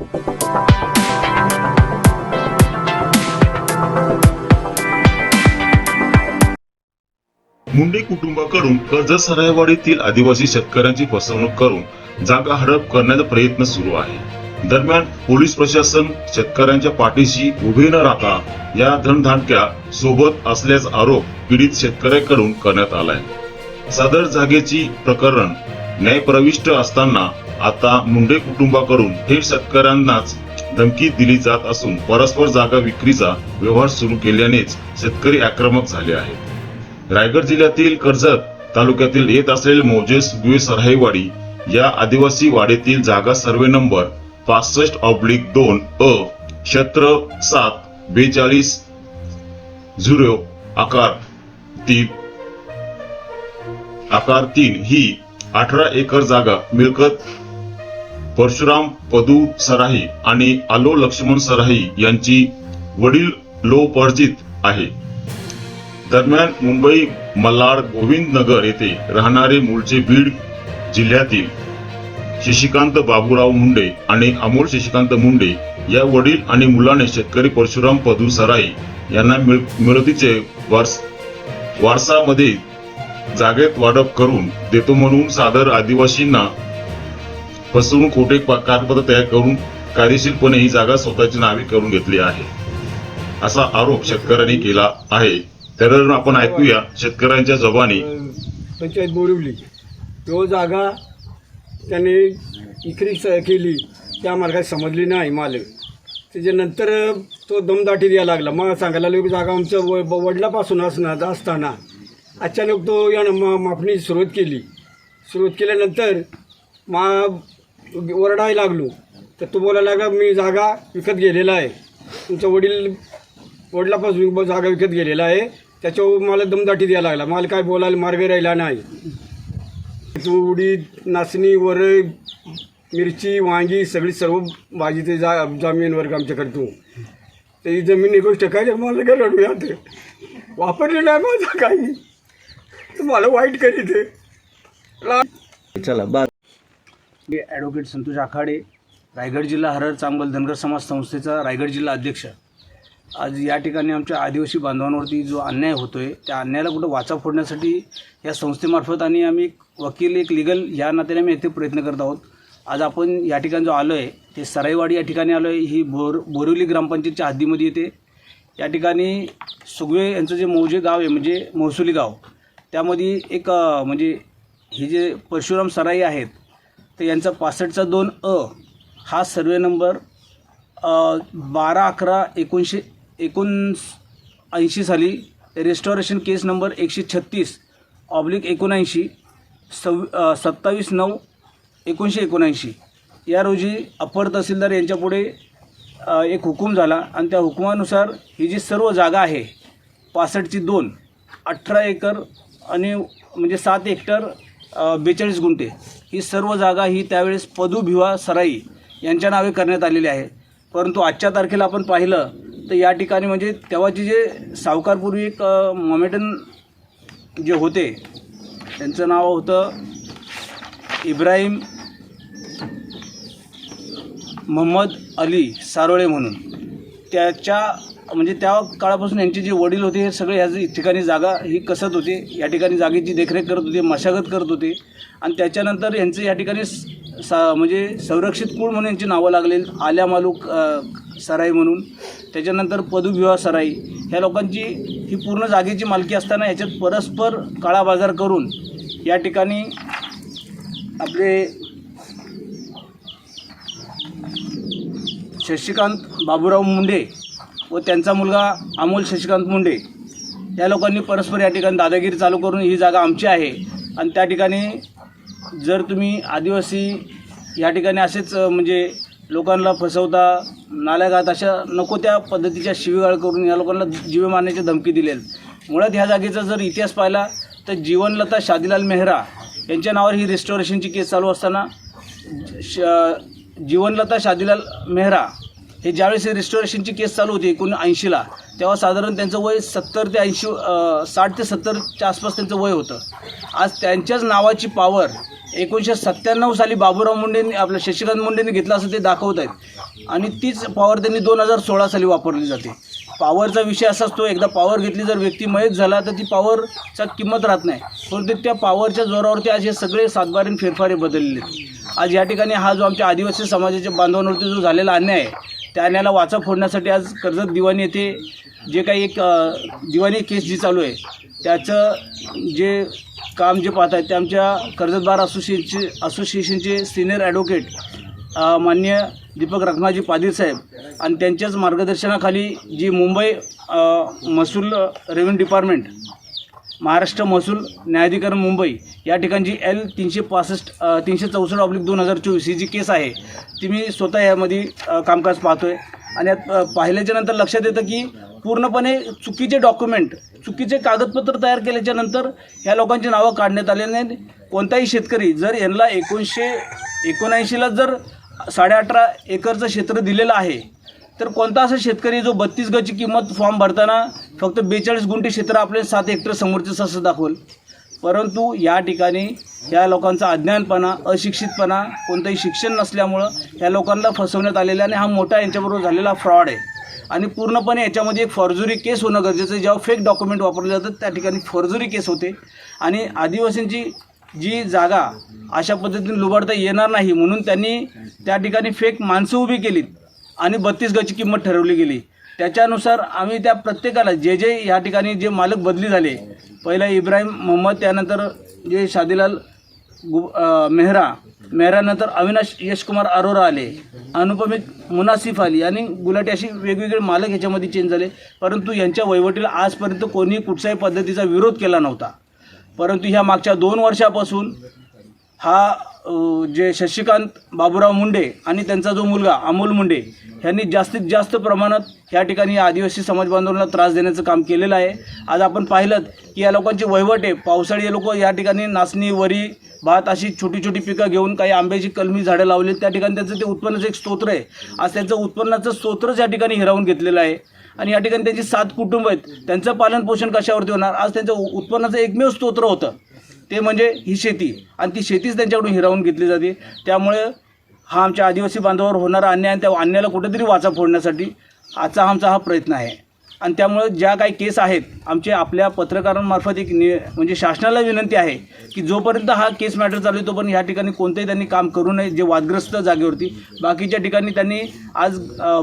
मुंडे कुटुंबाकडून कर्ज सरायवाडीतील आदिवासी शेतकऱ्यांची फसवणूक करून जागा हडप करण्याचा प्रयत्न सुरू आहे. दरम्यान पोलीस प्रशासन शेतकऱ्यांच्या पाठीशी उभे न राहता या धनधाटक्या सोबत असल्याचा आरोप पीडित शेतकऱ्याकडून करण्यात आलाय. सदर जागेची प्रकरण न्यायप्रविष्ट असताना आता मुंडे कुटुंबाकडून थेट शेतकऱ्यांनाच धमकी दिली जात असून परस्पर जागा विक्रीचा व्यवहार सुरू केल्यानेच शेतकरी आक्रमक झाले आहेत. रायगड जिल्ह्यातील कर्जत तालुक्यातील येत असलेले मोजेस गुए सरहाईवाडी या आदिवासी वाडीतील जागा सर्वे नंबर पासष्ट ऑब्लिक दोन अ क्षेत्र सात बेचाळीस झुरो आकार तीन. आकार तीन ही अठरा एकर जागा मिळकत परशुराम पदू सराही आणि आलो लक्ष्मण सराही यांची वडील लोपर्जित आहे. दरम्यान मुंबई मल्हार गोविंद नगर येथे राहणारे मूळचे बीड जिल्ह्यातील शशिकांत बाबूराव मुंडे आणि अमोल शशिकांत मुंडे या वडील आणि मुलाने शेतकरी परशुराम पदू सराई यांना मिळ- मिळतीचे वारस वारसामध्ये जागेत वाटप करून देतो म्हणून सादर आदिवासींना फसवणूक खोटे कागदपत्र तयार करून कायदेशीरपणे ही जागा स्वतःची नावे करून घेतली आहे. असा आरोप शेतकऱ्यांनी केला आहे. त्यावरून आपण ऐकूया शेतकऱ्यांच्या जबानी. पंचायत बोरिवली. तो जागा त्याने इकरी केली. त्या मार्गात काही समजली नाही मालक त्याच्यानंतर तो दमदाटी द्यायला लागला. मग सांगायला लागलो की जागा आमच्या व ब- वडिलापासून असणार असताना अचानक तो यानं मा माफणी सुरुवात केली. सुरुवात केल्यानंतर मा ओरडाय लागलो. तर तो बोलायला लागला मी जागा विकत गेलेला आहे. तुमचा वडील वडिलापासून जागा विकत गेलेला आहे. त्याच्यावर मला दमदाटी द्यायला लागला. मला काय बोलायला मार्ग राहिला नाही. तू उडीद नाचणी वरई मिरची वांगी सगळी सर्व भाजी ते जा जमीन वर्ग आमच्याकडे तू. तर ही जमीन एक गोष्ट काय? मला काय रडू यात वापरले नाही माझं काही. तर मला वाईट करीत ते चला बा मी ॲडव्होकेट संतोष आखाडे रायगड जिल्हा हरर चांगल धनगर समाज संस्थेचा रायगड जिल्हा अध्यक्ष. आज या ठिकाणी आमच्या आदिवासी बांधवांवरती जो अन्याय होतो आहे त्या अन्यायाला कुठं वाचा फोडण्यासाठी या संस्थेमार्फत आणि आम्ही एक वकील एक लिगल या नात्याने आम्ही येथे प्रयत्न करत आहोत. आज आपण या ठिकाणी जो आलो आहे ते सराईवाडी या ठिकाणी आलो आहे ही बोर बोरिवली ग्रामपंचायतच्या हद्दीमध्ये येते. या ठिकाणी सुगवे यांचं जे मौजे गाव आहे म्हणजे महसुली गाव त्यामध्ये एक म्हणजे हे जे परशुराम सराई आहेत तर यांचा पासष्टचा दोन अ हा सर्वे नंबर बारा अकरा एकोणीसशे एकोण ऐंशी साली रेस्टॉरेशन केस नंबर एकशे छत्तीस ऑब्लिक एकोणऐंशी सव् सत्तावीस नऊ एकोणीसशे एकोणऐंशी. या रोजी अप्पर तहसीलदार यांच्यापुढे एक हुकूम झाला आणि त्या हुकुमानुसार ही जी सर्व जागा आहे पासष्टची दोन अठरा एकर आणि म्हणजे सात हेक्टर बेचाळीस गुंठे ही सर्व जागा ही त्यावेळेस पदू भिवा सराई यांच्या नावे करण्यात आलेली आहे. परंतु आजच्या तारखेला आपण पाहिलं तर या ठिकाणी म्हणजे तेव्हाचे जे सावकारपूर्वी एक मॉमेटन जे होते त्यांचं नाव होतं इब्राहिम मोहम्मद अली सारोळे म्हणून. त्याच्या म्हणजे त्या काळापासून यांचे जे वडील होते हे सगळे ह्या ठिकाणी जागा ही कसत होते. या ठिकाणी जागेची देखरेख करत होते मशागत करत होते. आणि त्याच्यानंतर यांचे या ठिकाणी स- सा म्हणजे संरक्षित कुळ म्हणून यांची नावं लागलेली आल्या मालूक सराई म्हणून. त्याच्यानंतर पदुविवाह सराई. ह्या लोकांची ही पूर्ण जागेची मालकी असताना याच्यात परस्पर काळाबाजार करून या ठिकाणी आपले शशिकांत बाबूराव मुंडे व त्यांचा मुलगा अमोल शशिकांत मुंडे. या लोकांनी परस्पर या ठिकाणी दादागिरी चालू करून ही जागा आमची आहे. आणि त्या ठिकाणी जर तुम्ही आदिवासी या ठिकाणी असेच म्हणजे लोकांना फसवता नाल्यागात अशा नको त्या पद्धतीच्या शिवीगाळ करून या लोकांना जीवे मारण्याची धमकी दिलेल मुळात ह्या जागेचा जर इतिहास पाहिला तर जीवनलता शादीलाल मेहरा यांच्या नावावर ही रेस्टॉरेशनची केस चालू असताना श जीवनलता शादीलाल मेहरा हे ज्यावेळेस रिस्टॉरेशनची केस चालू होती एकोण ऐंशीला तेव्हा साधारण त्यांचं वय सत्तर ते ऐंशी साठ ते सत्तरच्या आसपास त्यांचं वय होतं. आज त्यांच्याच नावाची पावर एकोणीसशे सत्त्याण्णव साली बाबूराव मुंडेंनी आपल्या शशिकांत मुंडेंनी घेतला असं ते दाखवत आहेत. आणि तीच पॉवर त्यांनी दोन हजार सोळा साली वापरली जाते. पॉवरचा विषय असा असतो एकदा पॉवर घेतली जर व्यक्ती मयत झाला तर ती पॉवरचा किंमत राहत नाही. परंतु त्या पॉवरच्या जोरावरती आज हे सगळे सातबारीन फेरफारे बदलले आहेत आज या ठिकाणी हा जो आमच्या आदिवासी समाजाच्या बांधवांवरती जो झालेला अन्याय आहे त्या वाचा फोडण्यासाठी आज कर्जत दिवाणी येथे जे काही एक दिवाणी केस जी चालू आहे त्याचं जे काम जे पाहत आहेत ते आमच्या कर्जत बार असोसिएशनचे असोसिएशनचे सिनियर ॲडव्होकेट मान्य दीपक रखमाजी पाटील साहेब आणि त्यांच्याच मार्गदर्शनाखाली जी मुंबई महसूल रेव्हेन्यू डिपार्टमेंट महाराष्ट्र महसूल न्यायाधिकरण मुंबई या ठिकाणची एल तीनशे पासष्ट तीनशे चौसष्ट ऑब्लिक दोन हजार चोवीस ही जी केस आहे ती मी स्वतः यामध्ये कामकाज पाहतो आहे आणि यात पाहिल्याच्या नंतर लक्षात येतं की पूर्णपणे चुकीचे डॉक्युमेंट चुकीचे कागदपत्र तयार केल्याच्यानंतर ह्या लोकांची नावं काढण्यात आले नाही कोणताही शेतकरी जर यांना एकोणीसशे एकोणऐंशीला जर साडे अठरा एकरचं क्षेत्र दिलेलं आहे तर कोणता असा शेतकरी जो बत्तीस गची किंमत फॉर्म भरताना फक्त बेचाळीस गुंठे क्षेत्र आपले सात हेक्टर समोरचे असं दाखवेल. परंतु या ठिकाणी या लोकांचा अज्ञानपणा अशिक्षितपणा कोणतंही शिक्षण नसल्यामुळं या लोकांना फसवण्यात आलेलं आणि हा मोठा यांच्याबरोबर झालेला फ्रॉड आहे. आणि पूर्णपणे याच्यामध्ये एक फॉर्जुरी केस होणं गरजेचं आहे. जेव्हा फेक डॉक्युमेंट वापरले जातात त्या ठिकाणी फॉर्जुरी केस होते. आणि आदिवासींची जी जागा अशा पद्धतीने लुबाडता येणार नाही म्हणून त्यांनी त्या ठिकाणी फेक माणसं उभी केलीत. आणि बत्तीस गची किंमत ठरवली गेली. त्याच्यानुसार आम्ही त्या प्रत्येकाला जे जे या ठिकाणी जे मालक बदली झाले पहिला इब्राहिम मोहम्मद त्यानंतर जे शादीलाल गु मेहरा मेहरानंतर अविनाश यशकुमार अरोरा आले अनुपमित मुनासिफ आली आणि गुलाटी अशी वेगवेगळे मालक ह्याच्यामध्ये चेंज झाले. परंतु यांच्या वहिवटीला आजपर्यंत कोणी कुठच्याही पद्धतीचा विरोध केला नव्हता. परंतु ह्या मागच्या दोन वर्षापासून हा जे शशिकांत बाबूराव मुंडे आणि त्यांचा जो मुलगा अमोल मुंडे यांनी जास्तीत जास्त प्रमाणात या ठिकाणी आदिवासी समाज बांधवांना त्रास देण्याचं काम केलेलं आहे. आज आपण पाहिलं की या लोकांची वहिवट आहे. पावसाळी हे लोक या ठिकाणी नाचणी वरी भात अशी छोटी छोटी पिकं घेऊन काही आंब्याची कलमी झाडं लावली त्या ठिकाणी त्यांचं ते उत्पन्नाचं एक स्तोत्र आहे. आज त्यांचं उत्पन्नाचं स्तोत्रच या ठिकाणी हिरावून घेतलेलं आहे. आणि या ठिकाणी त्यांची सात कुटुंब आहेत. त्यांचं पालनपोषण कशावरती होणार? आज त्यांचं उत्पन्नाचं एकमेव स्तोत्र होतं. ते म्हणजे ही शेती. आणि ती शेतीच त्यांच्याकडून हिरावून घेतली जाते. त्यामुळे हा आमच्या आदिवासी बांधवावर होणारा अन्याय आणि त्या अन्यायाला कुठेतरी वाचा फोडण्यासाठी आजचा आमचा हा प्रयत्न आहे. आणि त्यामुळे ज्या काही केस आहेत आमचे आपल्या पत्रकारांमार्फत एक नि म्हणजे शासनाला विनंती आहे की जोपर्यंत हा केस मॅटर चालू आहे तोपर्यंत ह्या ठिकाणी कोणतंही त्यांनी काम करू नये जे वादग्रस्त जागेवरती. बाकीच्या ठिकाणी त्यांनी आज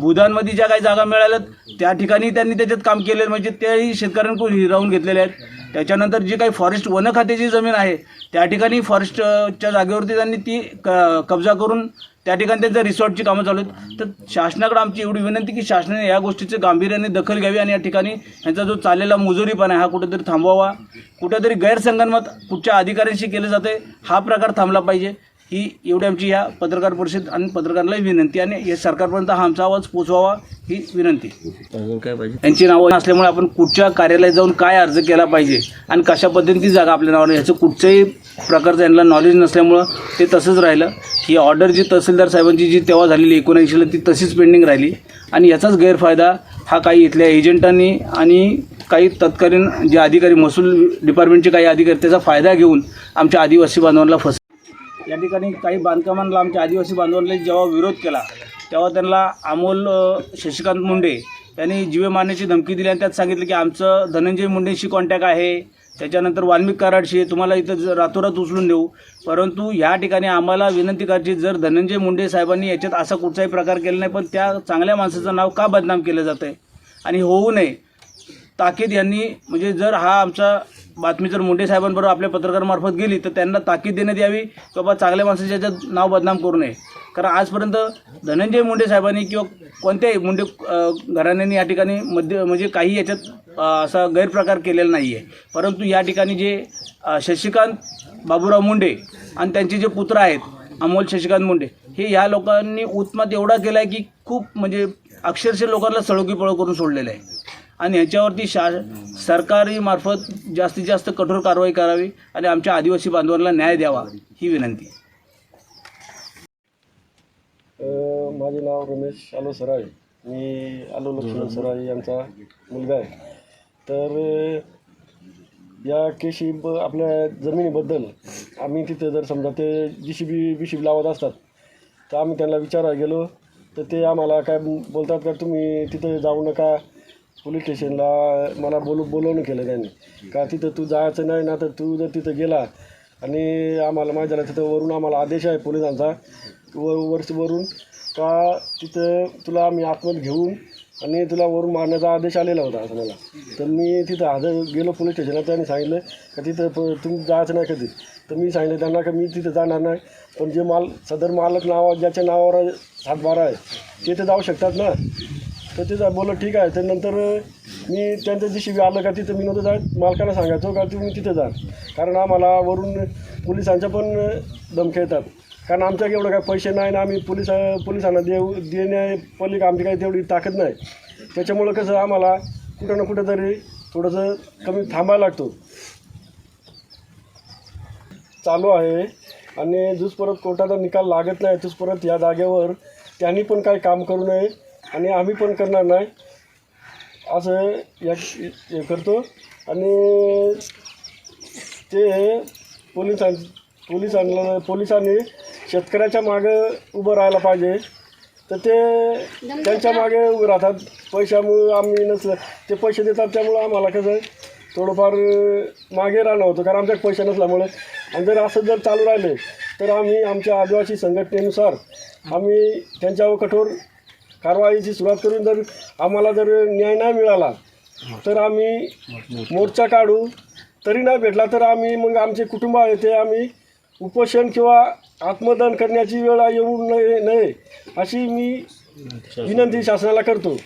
भूदानमध्ये ज्या काही जागा मिळाल्यात त्या ठिकाणी त्यांनी त्याच्यात काम केलेलं म्हणजे त्याही शेतकऱ्यांकडून हिरावून घेतलेले आहेत. त्याच्यानंतर जी काही फॉरेस्ट वन खात्याची जमीन आहे त्या ठिकाणी फॉरेस्टच्या जागेवरती त्यांनी ती क कब्जा करून त्या ठिकाणी त्यांच्या रिसॉर्टची कामं चालू आहेत. तर शासनाकडे आमची एवढी विनंती की शासनाने या गोष्टीचे गांभीर्याने दखल घ्यावी आणि या ठिकाणी यांचा जो चाललेला मुजोरीपणा आहे हा कुठेतरी थांबवावा. कुठेतरी गैरसंगनमत कुठच्या अधिकाऱ्यांशी केलं जाते हा प्रकार थांबला पाहिजे. ही एवढी आमची या पत्रकार परिषद आणि पत्रकारांनाही विनंती आणि या सरकारपर्यंत हा आमचा आवाज पोचवावा ही विनंती. अजून काय पाहिजे? यांची नावं असल्यामुळे आपण कुठच्या कार्यालयात जाऊन काय अर्ज केला पाहिजे आणि कशा पद्धतीने ती जागा आपल्या नावाने ह्याचं कुठच्याही प्रकारचं यांना नॉलेज नसल्यामुळं ते तसंच राहिलं. ही ऑर्डर जी तहसीलदार साहेबांची जी तेव्हा झालेली एकोणऐंशीला ती तशीच पेंडिंग राहिली. आणि याचाच गैरफायदा हा काही इथल्या एजंटांनी आणि काही तत्कालीन जे अधिकारी महसूल डिपार्टमेंटचे काही अधिकारी त्याचा फायदा घेऊन आमच्या आदिवासी बांधवांना फस या ठिकाणी काही बांधकामांना आमच्या आदिवासी बांधवांनी जेव्हा विरोध केला तेव्हा त्यांना अमोल शशिकांत मुंडे यांनी जीवे मारण्याची धमकी दिली आणि त्यात सांगितलं की आमचं धनंजय मुंडेशी कॉन्टॅक्ट आहे त्याच्यानंतर वाल्मिक कराडशी आहे, तुम्हाला इथं रातोरात उचलून देऊ. परंतु ह्या ठिकाणी आम्हाला विनंती करायची जर धनंजय मुंडे साहेबांनी याच्यात असा कुठचाही प्रकार केला नाही पण त्या चांगल्या माणसाचं नाव का बदनाम केलं जातं आहे आणि होऊ नये ताकीद यांनी म्हणजे जर हा आमचा बातमी जर मुंडे साहेबांबरोबर आपल्या पत्रकारामार्फत गेली तर त्यांना ताकीद देण्यात यावी की बाबा चांगल्या माणसाच्या याच्यात नाव बदनाम करू नये. कारण आजपर्यंत धनंजय मुंडे साहेबांनी किंवा कोणत्याही मुंडे घराण्यांनी या ठिकाणी मध्य म्हणजे काही याच्यात असा गैरप्रकार केलेला नाही आहे परंतु या ठिकाणी जे शशिकांत बाबूराव मुंडे आणि त्यांचे जे पुत्र आहेत अमोल शशिकांत मुंडे हे ह्या लोकांनी उत्मात एवढा केला आहे की खूप म्हणजे अक्षरशः लोकांना सळोकी पळो करून सोडलेलं आहे. आणि ह्याच्यावरती शा सरकारी मार्फत जास्तीत जास्त कठोर कारवाई करावी आणि आमच्या आदिवासी बांधवांना न्याय द्यावा ही विनंती. माझे नाव रमेश आलो सराय मी आलो लक्ष्मण सराय यांचा मुलगा आहे. तर या केशी आपल्या जमिनीबद्दल आम्ही तिथं जर समजा ते जी C B B C B लावत असतात तर आम्ही त्यांना विचारायला गेलो. तर ते आम्हाला काय बोलतात का तुम्ही तिथं जाऊ नका पोलीस स्टेशनला मला बोलू बोलवणं केलं त्यांनी. का तिथं तू जायचं नाही ना तर तू जर तिथं गेला आणि आम्हाला माहीत झालं तिथं वरून आम्हाला आदेश आहे पोलिसांचा वर वर्ष वरून का तिथं तुला आम्ही आतमध्ये घेऊन आणि तुला वरून मारण्याचा आदेश आलेला होता असं मला. तर मी तिथं हजर गेलो पोलीस स्टेशनला त्यांनी सांगितलं का तिथं प तुम्ही जायचं नाही कधी. तर मी सांगितलं त्यांना का मी तिथं जाणार नाही पण जे माल सदर मालक नावा ज्याच्या नावावर सातबारा आहे ते तर जाऊ शकतात ना. तर ते जा बोललं ठीक आहे. तर नंतर मी त्यांचं दिवशी आलं का तिथं मी नव्हतं जात. मालकाला सांगायचो का तुम्ही तिथं जा. कारण आम्हाला वरून पोलिसांच्या पण धमक्या येतात. कारण आमच्याकडे एवढं काय पैसे नाही ना आम्ही पोलीस पोलिसांना देऊ देण्या आमची काही तेवढी ताकद नाही. त्याच्यामुळं कसं आम्हाला कुठं ना कुठं तरी थोडंसं कमी थांबायला लागतो. चालू आहे. आणि परत कोर्टाचा निकाल लागत नाही. परत या जागेवर त्यांनी पण काही काम करू नये. आणि आम्ही पण करणार नाही. असं या हे करतो. आणि ते पोलिसां पोलिसांना पोलिसांनी शेतकऱ्याच्या मागं उभं राहायला पाहिजे. तर ते त्यांच्या मागे उभे राहतात. पैशामुळं आम्ही नसलं. ते पैसे देतात त्यामुळं आम्हाला कसं थोडंफार मागे राहणं होतं. कारण आमच्याकडे पैसे नसल्यामुळे. आणि जर असं जर चालू राहिले तर आम्ही आमच्या आदिवासी संघटनेनुसार आम्ही त्यांच्यावर कठोर कारवाईची सुरुवात करून जर आम्हाला जर न्याय नाही मिळाला तर आम्ही मोर्चा काढू. तरी नाही भेटला तर आम्ही मग आमचे कुटुंब आहे ते आम्ही उपोषण किंवा आत्मदान करण्याची वेळ येऊ नये नये अशी मी विनंती शासनाला करतो.